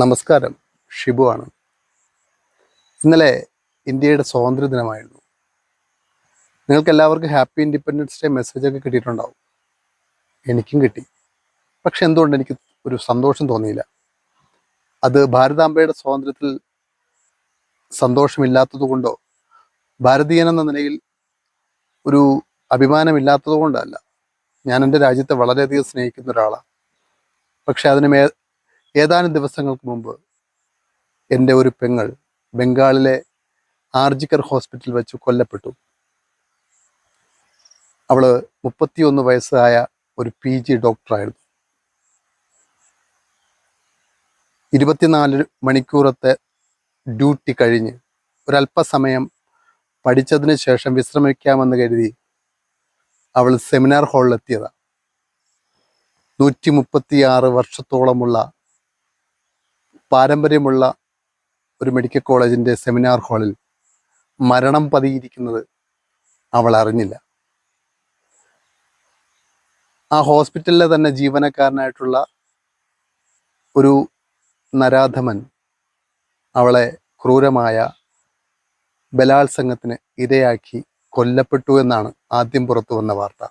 നമസ്കാരം. ഷിബു ആണ്. ഇന്നലെ ഇന്ത്യയുടെ സ്വാതന്ത്ര്യ ദിനമായിരുന്നു നിങ്ങൾക്ക് എല്ലാവർക്കും ഹാപ്പി ഇൻഡിപെൻഡൻസ് ഡേ മെസ്സേജ് ഒക്കെ കിട്ടിയിട്ടുണ്ടാവും. എനിക്കും കിട്ടി. പക്ഷെ എന്തുകൊണ്ട് എനിക്ക് ഒരു സന്തോഷം തോന്നിയില്ല? അത് ഭാരതാംബയുടെ സ്വാതന്ത്ര്യത്തിൽ സന്തോഷമില്ലാത്തതുകൊണ്ടോ ഭാരതീയൻ എന്ന നിലയിൽ ഒരു അഭിമാനമില്ലാത്തതുകൊണ്ടല്ല ഞാൻ എന്റെ രാജ്യത്തെ വളരെയധികം സ്നേഹിക്കുന്ന ഒരാളാണ് പക്ഷെ അതിന് മേ ഏതാനും ദിവസങ്ങൾക്ക് മുമ്പ് എന്റെ ഒരു പെങ്ങൾ ബംഗാളിലെ ആർജിക്കർ ഹോസ്പിറ്റലിൽ വെച്ച് കൊല്ലപ്പെട്ടു. അവൾ മുപ്പത്തിയൊന്ന് വയസ്സായ ഒരു പി ജി ഡോക്ടറായിരുന്നു. ഇരുപത്തിനാല് മണിക്കൂറത്തെ ഡ്യൂട്ടി കഴിഞ്ഞ് ഒരല്പസമയം പഠിച്ചതിന് ശേഷം വിശ്രമിക്കാമെന്ന് കരുതി അവൾ സെമിനാർ ഹാളിലെത്തിയതാണ് നൂറ്റി മുപ്പത്തിയാറ് വർഷത്തോളമുള്ള പാരമ്പര്യമുള്ള ഒരു മെഡിക്കൽ കോളേജിന്റെ സെമിനാർ ഹാളിൽ മരണം പതിയിരിക്കുന്നത് അവൾ അറിഞ്ഞില്ല. ആ ഹോസ്പിറ്റലിലെ തന്നെ ജീവനക്കാരനായിട്ടുള്ള ഒരു നരാധമൻ അവളെ ക്രൂരമായ ബലാത്സംഗത്തിന് ഇരയാക്കി കൊല്ലപ്പെട്ടു എന്നാണ് ആദ്യം പുറത്തു വന്ന വാർത്ത.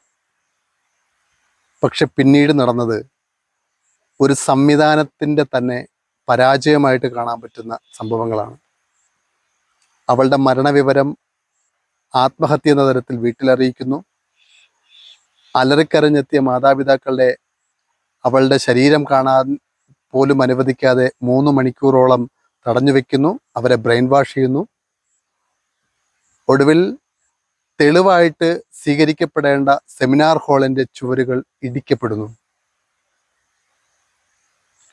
പക്ഷെ പിന്നീട് നടന്നത് ഒരു സംവിധാനത്തിന്റെ തന്നെ പരാജയമായിട്ട് കാണാൻ പറ്റുന്ന സംഭവങ്ങളാണ്. അവളുടെ മരണവിവരം ആത്മഹത്യ എന്ന തരത്തിൽ വീട്ടിലറിയിക്കുന്നു. അലറിക്കരഞ്ഞെത്തിയ മാതാപിതാക്കളുടെ അവളുടെ ശരീരം കാണാൻ പോലും അനുവദിക്കാതെ മൂന്ന് മണിക്കൂറോളം തടഞ്ഞു വെക്കുന്നു. അവരെ ബ്രെയിൻ വാഷ് ചെയ്യുന്നു. ഒടുവിൽ തെളിവായിട്ട് സ്വീകരിക്കപ്പെടേണ്ട സെമിനാർ ഹാളിന്റെ ചുവരുകൾ ഇടിക്കപ്പെടുന്നു.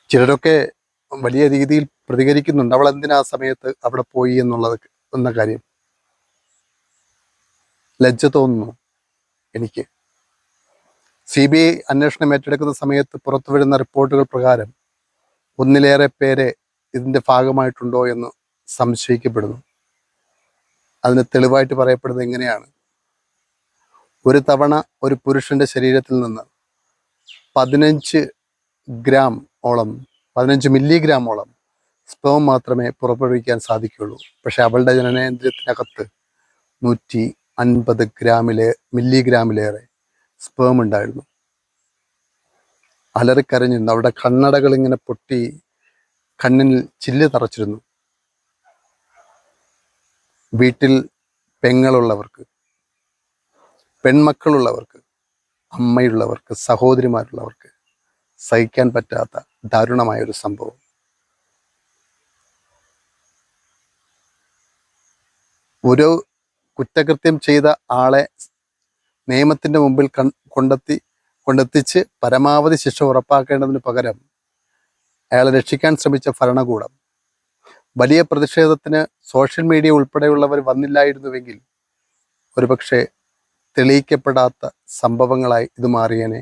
ചിലരൊക്കെ വലിയ രീതിയിൽ പ്രതികരിക്കുന്നുണ്ട്. അവൾ എന്തിനാ സമയത്ത് അവിടെ പോയി എന്നുള്ളത് എന്ന കാര്യം. ലജ്ജ തോന്നുന്നു എനിക്ക്. സി ബി ഐ അന്വേഷണം ഏറ്റെടുക്കുന്ന സമയത്ത് പുറത്തു വരുന്ന റിപ്പോർട്ടുകൾ പ്രകാരം ഒന്നിലേറെ പേരെ ഇതിന്റെ ഭാഗമായിട്ടുണ്ടോ എന്ന് സംശയിക്കപ്പെടുന്നു. അതിന് തെളിവായിട്ട് പറയപ്പെടുന്നത് എങ്ങനെയാണ് ഒരു തവണ ഒരു പുരുഷന്റെ ശരീരത്തിൽ നിന്ന് പതിനഞ്ച് ഗ്രാം ഓളം പതിനഞ്ച് മില്ലിഗ്രാമോളം സ്പേം മാത്രമേ പുറപ്പെടുവിക്കാൻ സാധിക്കുകയുള്ളൂ. പക്ഷേ അവളുടെ ജനനേന്ദ്രിയത്തിനകത്ത് നൂറ്റി അൻപത് ഗ്രാമിലെ മില്ലിഗ്രാമിലേറെ സ്പേം ഉണ്ടായിരുന്നു. അലറിക്കരഞ്ഞിരുന്നു. അവിടെ കണ്ണടകൾ ഇങ്ങനെ പൊട്ടി കണ്ണിൽ ചില്ല് തറച്ചിരുന്നു വീട്ടിൽ പെങ്ങളുള്ളവർക്ക് പെൺമക്കളുള്ളവർക്ക് അമ്മയുള്ളവർക്ക് സഹോദരിമാരുള്ളവർക്ക് സഹിക്കാൻ പറ്റാത്ത ദാരുണമായ ഒരു സംഭവം. ഒരു കുറ്റകൃത്യം ചെയ്ത ആളെ നിയമത്തിന്റെ മുമ്പിൽ കൺ കൊണ്ടെത്തി കൊണ്ടെത്തിച്ച് പരമാവധി ശിക്ഷ ഉറപ്പാക്കേണ്ടതിന് പകരം അയാളെ രക്ഷിക്കാൻ ശ്രമിച്ച ഭരണകൂടം. വലിയ പ്രതിഷേധത്തിന് സോഷ്യൽ മീഡിയ ഉൾപ്പെടെയുള്ളവർ വന്നില്ലായിരുന്നുവെങ്കിൽ ഒരുപക്ഷെ തെളിയിക്കപ്പെടാത്ത സംഭവങ്ങളായി ഇത് മാറിയേനെ.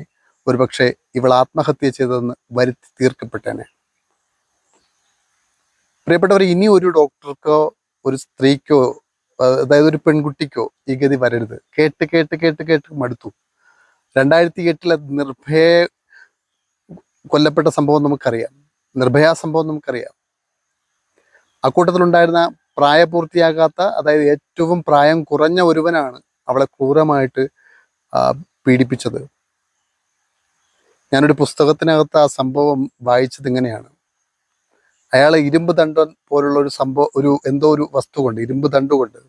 ഒരുപക്ഷെ ഇവൾ ആത്മഹത്യ ചെയ്തതെന്ന് വരുത്തി തീർക്കപ്പെട്ടേനെ. പ്രിയപ്പെട്ടവർ ഇനി ഒരു ഡോക്ടർക്കോ ഒരു സ്ത്രീക്കോ അതായത് ഒരു പെൺകുട്ടിക്കോ ഈ ഗതി വരരുത്. കേട്ട് കേട്ട് കേട്ട് കേട്ട് മടുത്തു. രണ്ടായിരത്തി എട്ടിലെ നിർഭയ കൊല്ലപ്പെട്ട സംഭവം നമുക്കറിയാം. നിർഭയ സംഭവം നമുക്കറിയാം. അക്കൂട്ടത്തിലുണ്ടായിരുന്ന പ്രായപൂർത്തിയാകാത്ത അതായത് ഏറ്റവും പ്രായം കുറഞ്ഞ ഒരുവനാണ് അവളെ ക്രൂരമായിട്ട് പീഡിപ്പിച്ചത്. ഞാനൊരു പുസ്തകത്തിനകത്ത് ആ സംഭവം വായിച്ചത് ഇങ്ങനെയാണ്. അയാളെ ഇരുമ്പ് ദണ്ഡൻ പോലുള്ള ഒരു സംഭവം ഒരു എന്തോ ഒരു വസ്തു കൊണ്ട് ഇരുമ്പ് തണ്ടുകൊണ്ട്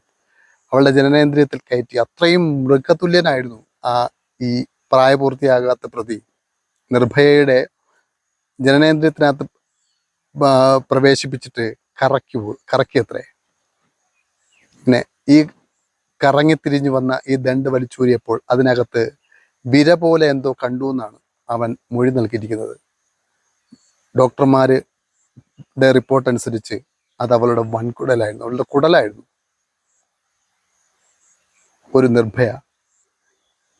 അവളുടെ ജനനേന്ദ്രിയത്തിൽ കയറ്റി. അത്രയും മൃഗതുല്യനായിരുന്നു ആ ഈ പ്രായപൂർത്തിയാകാത്ത പ്രതി. നിർഭയയുടെ ജനനേന്ദ്രിയത്തിനകത്ത് പ്രവേശിപ്പിച്ചിട്ട് കറക്കി കറക്കിയത്രേ. പിന്നെ ഈ കറങ്ങിത്തിരിഞ്ഞു വന്ന ഈ ദണ്ട് വലിച്ചൂരിയപ്പോൾ അതിനകത്ത് വിര പോലെ എന്തോ കണ്ടു എന്നാണ്. അവൻ മൊഴി നൽകിയിരിക്കുന്നത്. ഡോക്ടർമാരുടെ റിപ്പോർട്ട് അനുസരിച്ച് അത് അവളുടെ വൻകുടലായിരുന്നു. അവളുടെ കുടലായിരുന്നു. ഒരു നിർഭയ.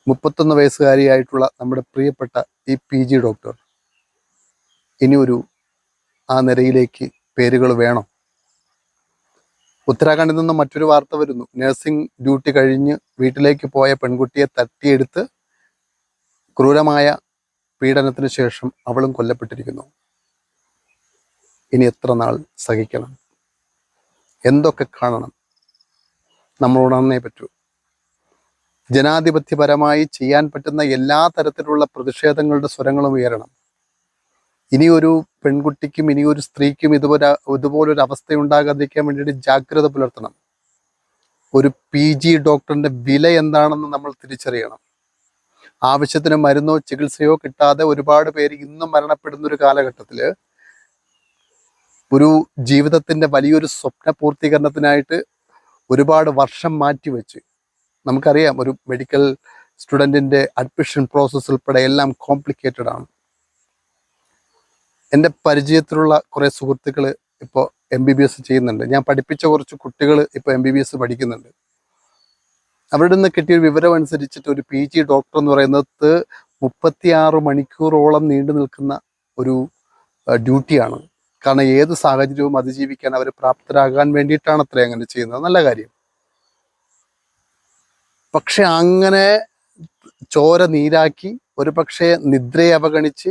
മുപ്പത്തൊന്ന് വയസ്സുകാരിയായിട്ടുള്ള നമ്മുടെ പ്രിയപ്പെട്ട ഈ പി ജി ഡോക്ടർ ഇനി ഒരു ആ നിരയിലേക്ക് പേരുകൾ വേണം. ഉത്തരാഖണ്ഡിൽ നിന്ന് മറ്റൊരു വാർത്ത വരുന്നു. നഴ്സിംഗ് ഡ്യൂട്ടി കഴിഞ്ഞ് വീട്ടിലേക്ക് പോയ പെൺകുട്ടിയെ തട്ടിയെടുത്ത് ക്രൂരമായ പീഡനത്തിന് ശേഷം അവളും കൊല്ലപ്പെട്ടിരിക്കുന്നു. ഇനി എത്ര നാൾ സഹിക്കണം? എന്തൊക്കെ കാണണം? നമ്മൾ ഉണർന്നേ പറ്റൂ. ജനാധിപത്യപരമായി ചെയ്യാൻ പറ്റുന്ന എല്ലാ തരത്തിലുള്ള പ്രതിഷേധങ്ങളുടെ സ്വരങ്ങളും ഉയരണം. ഇനിയൊരു പെൺകുട്ടിക്കും ഇനിയൊരു സ്ത്രീക്കും ഇതുപോലെ ഇതുപോലൊരു അവസ്ഥ ഉണ്ടാകാതിരിക്കാൻ വേണ്ടിയിട്ട് ജാഗ്രത പുലർത്തണം. ഒരു പി ജി ഡോക്ടറിന്റെ വില എന്താണെന്ന് നമ്മൾ തിരിച്ചറിയണം. ആവശ്യത്തിന് മരുന്നോ ചികിത്സയോ കിട്ടാതെ ഒരുപാട് പേര് ഇന്നും മരണപ്പെടുന്ന ഒരു കാലഘട്ടത്തിൽ ഒരു ജീവിതത്തിന്റെ വലിയൊരു സ്വപ്ന പൂർത്തീകരണത്തിനായിട്ട് ഒരുപാട് വർഷം മാറ്റിവെച്ച് നമുക്കറിയാം ഒരു മെഡിക്കൽ സ്റ്റുഡന്റിന്റെ അഡ്മിഷൻ പ്രോസസ്സ് ഉൾപ്പെടെ എല്ലാം കോംപ്ലിക്കേറ്റഡ് ആണ്. എന്റെ പരിചയത്തിലുള്ള കുറേ സുഹൃത്തുക്കൾ ഇപ്പോൾ എം ബി ബി എസ് ചെയ്യുന്നുണ്ട്. ഞാൻ പഠിപ്പിച്ച കുറച്ച് കുട്ടികൾ ഇപ്പോൾ എം ബി ബി എസ് പഠിക്കുന്നുണ്ട്. അവരുടെ നിന്ന് കിട്ടിയ വിവരം അനുസരിച്ചിട്ട് ഒരു പി ജി ഡോക്ടർ എന്ന് പറയുന്നത് മുപ്പത്തിയാറ് മണിക്കൂറോളം നീണ്ടു നിൽക്കുന്ന ഒരു ഡ്യൂട്ടിയാണ് കാരണം ഏത് സാഹചര്യവും അതിജീവിക്കാൻ അവർ പ്രാപ്തരാകാൻ വേണ്ടിയിട്ടാണ് അത്ര അങ്ങനെ ചെയ്യുന്നത്. നല്ല കാര്യം. പക്ഷെ അങ്ങനെ ചോര നീരാക്കി ഒരു പക്ഷേ നിദ്രയെ അവഗണിച്ച്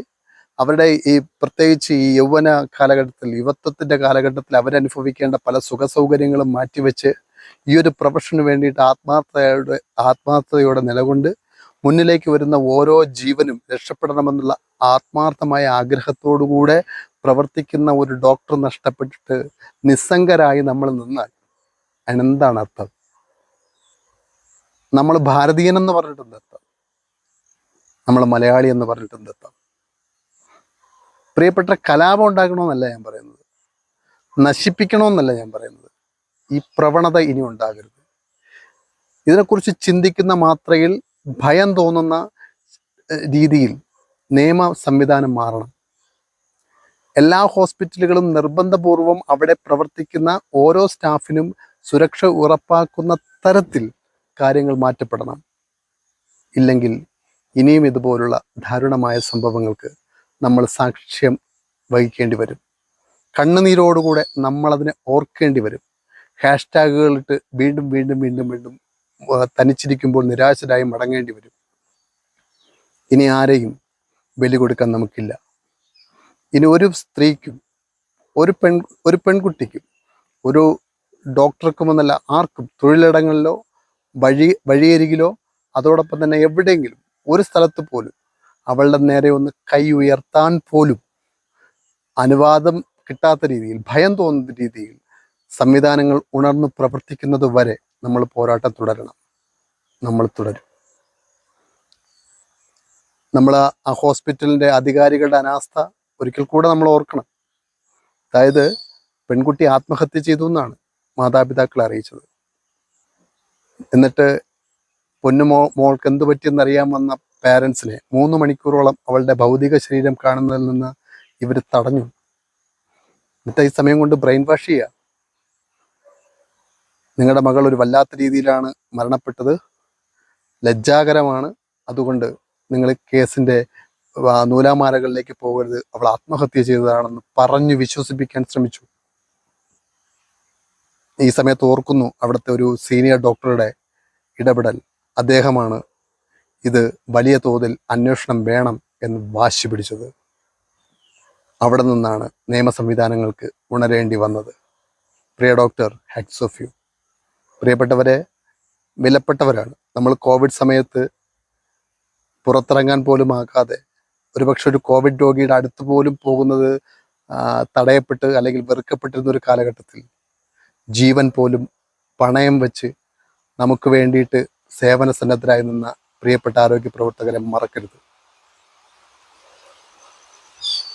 അവരുടെ ഈ പ്രത്യേകിച്ച് ഈ യൗവന കാലഘട്ടത്തിൽ യുവത്വത്തിന്റെ കാലഘട്ടത്തിൽ അവരനുഭവിക്കേണ്ട പല സുഖ സൗകര്യങ്ങളും മാറ്റിവെച്ച് ഈ ഒരു പ്രൊഫഷന് വേണ്ടിയിട്ട് ആത്മാർത്ഥതയോടെ ആത്മാർത്ഥതയോടെ നിലകൊണ്ട് മുന്നിലേക്ക് വരുന്ന ഓരോ ജീവനും രക്ഷപ്പെടണമെന്നുള്ള ആത്മാർത്ഥമായ ആഗ്രഹത്തോടുകൂടെ പ്രവർത്തിക്കുന്ന ഒരു ഡോക്ടർ നഷ്ടപ്പെട്ടിട്ട് നിസ്സംഗരായി നമ്മൾ നിന്നാൽ അതിനെന്താണ് അർത്ഥം? നമ്മൾ ഭാരതീയൻ എന്ന് പറഞ്ഞിട്ടുണ്ട് അർത്ഥം? നമ്മൾ മലയാളി എന്ന് പറഞ്ഞിട്ടുണ്ട് അർത്ഥം? പ്രിയപ്പെട്ട കലാപം ഉണ്ടാക്കണമെന്നല്ല ഞാൻ പറയുന്നത്. നശിപ്പിക്കണമെന്നല്ല ഞാൻ പറയുന്നത്. ഈ പ്രവണത ഇനി ഉണ്ടാകരുത്. ഇതിനെക്കുറിച്ച് ചിന്തിക്കുന്ന മാത്രയിൽ ഭയം തോന്നുന്ന രീതിയിൽ നിയമ സംവിധാനം മാറണം. എല്ലാ ഹോസ്പിറ്റലുകളും നിർബന്ധപൂർവം അവിടെ പ്രവർത്തിക്കുന്ന ഓരോ സ്റ്റാഫിനും സുരക്ഷ ഉറപ്പാക്കുന്ന തരത്തിൽ കാര്യങ്ങൾ മാറ്റപ്പെടണം. ഇല്ലെങ്കിൽ ഇനിയും ഇതുപോലുള്ള ദാരുണമായ സംഭവങ്ങൾക്ക് നമ്മൾ സാക്ഷ്യം വഹിക്കേണ്ടി വരും. കണ്ണുനീരോടുകൂടെ നമ്മളതിനെ ഓർക്കേണ്ടി വരും. ഹാഷ്ടാഗുകളിട്ട് വീണ്ടും വീണ്ടും വീണ്ടും വീണ്ടും തനിച്ചിരിക്കുമ്പോൾ നിരാശരായി മടങ്ങേണ്ടി വരും. ഇനി ആരെയും ബലി കൊടുക്കാൻ നമുക്കില്ല. ഇനി ഒരു സ്ത്രീക്കും ഒരു പെൺ ഒരു പെൺകുട്ടിക്കും ഒരു ഡോക്ടർക്കും എന്നല്ല ആർക്കും തൊഴിലിടങ്ങളിലോ വഴി വഴിയരികിലോ അതോടൊപ്പം തന്നെ എവിടെയെങ്കിലും ഒരു സ്ഥലത്ത് പോലും അവളുടെ നേരെ ഒന്ന് കൈ ഉയർത്താൻ പോലും അനുവാദം കിട്ടാത്ത രീതിയിൽ ഭയം തോന്നുന്ന രീതിയിൽ സംവിധാനങ്ങൾ ഉണർന്നു പ്രവർത്തിക്കുന്നത് വരെ നമ്മൾ പോരാട്ടം തുടരണം. നമ്മൾ തുടരും. നമ്മൾ ആ- ഹോസ്പിറ്റലിന്റെ അധികാരികളുടെ അനാസ്ഥ ഒരിക്കൽ കൂടെ നമ്മൾ ഓർക്കണം. അതായത് പെൺകുട്ടി ആത്മഹത്യ ചെയ്തു എന്നാണ് മാതാപിതാക്കൾ അറിയിച്ചത്. എന്നിട്ട് പൊന്നുമോ മോൾക്ക് എന്ത് പറ്റിയെന്നറിയാൻ വന്ന പാരൻസിനെ മൂന്ന് മണിക്കൂറോളം അവളുടെ ഭൗതിക ശരീരം കാണുന്നതിൽ നിന്ന് ഇവർ തടഞ്ഞു. എന്നിട്ട് ഈ സമയം കൊണ്ട് ബ്രെയിൻ വാഷ് ചെയ്യുക നിങ്ങളുടെ മകൾ ഒരു വല്ലാത്ത രീതിയിലാണ് മരണപ്പെട്ടത്. ലജ്ജാകരമാണ്. അതുകൊണ്ട് നിങ്ങൾ കേസിന്റെ നൂലാമാലകളിലേക്ക് പോകരുത്. അവൾ ആത്മഹത്യ ചെയ്തതാണെന്ന് പറഞ്ഞു വിശ്വസിപ്പിക്കാൻ ശ്രമിച്ചു. ഈ സമയത്ത് ഓർക്കുന്നു അവിടുത്തെ ഒരു സീനിയർ ഡോക്ടറുടെ ഇടപെടൽ. അദ്ദേഹമാണ് ഇത് വലിയ തോതിൽ അന്വേഷണം വേണം എന്ന് വാശി പിടിച്ചത്. അവിടെ നിന്നാണ് നിയമ സംവിധാനങ്ങൾക്ക് ഉണരേണ്ടി വന്നത്. പ്രിയ ഡോക്ടർ ഹാറ്റ്സ് ഓഫ് യു പ്രിയപ്പെട്ടവരെ വിലപ്പെട്ടവരാണ്. നമ്മൾ കോവിഡ് സമയത്ത് പുറത്തിറങ്ങാൻ പോലും ആകാതെ ഒരുപക്ഷെ ഒരു കോവിഡ് രോഗിയുടെ അടുത്ത് പോലും പോകുന്നത് തടയപ്പെട്ട് അല്ലെങ്കിൽ വെറുക്കപ്പെട്ടിരുന്ന ഒരു കാലഘട്ടത്തിൽ ജീവൻ പോലും പണയം വെച്ച് നമുക്ക് വേണ്ടിയിട്ട് സേവന സന്നദ്ധരായി നിന്ന പ്രിയപ്പെട്ട ആരോഗ്യ പ്രവർത്തകരെ മറക്കരുത്.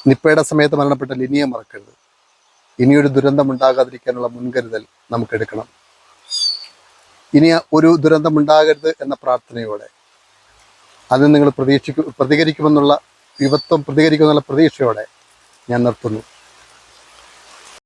നിപ്പയുടെ സമയത്ത് മരണപ്പെട്ട ലിനിയെ മറക്കരുത്. ഇനിയൊരു ദുരന്തം ഉണ്ടാകാതിരിക്കാനുള്ള മുൻകരുതൽ നമുക്ക് എടുക്കണം. ഇനി ഒരു ദുരന്തം ഉണ്ടാകരുത് എന്ന പ്രാർത്ഥനയോടെ അതിന് നിങ്ങൾ പ്രതീക്ഷിക്കും പ്രതികരിക്കുമെന്നുള്ള യുവത്വം പ്രതികരിക്കുമെന്നുള്ള പ്രതീക്ഷയോടെ ഞാൻ നിർത്തുന്നു.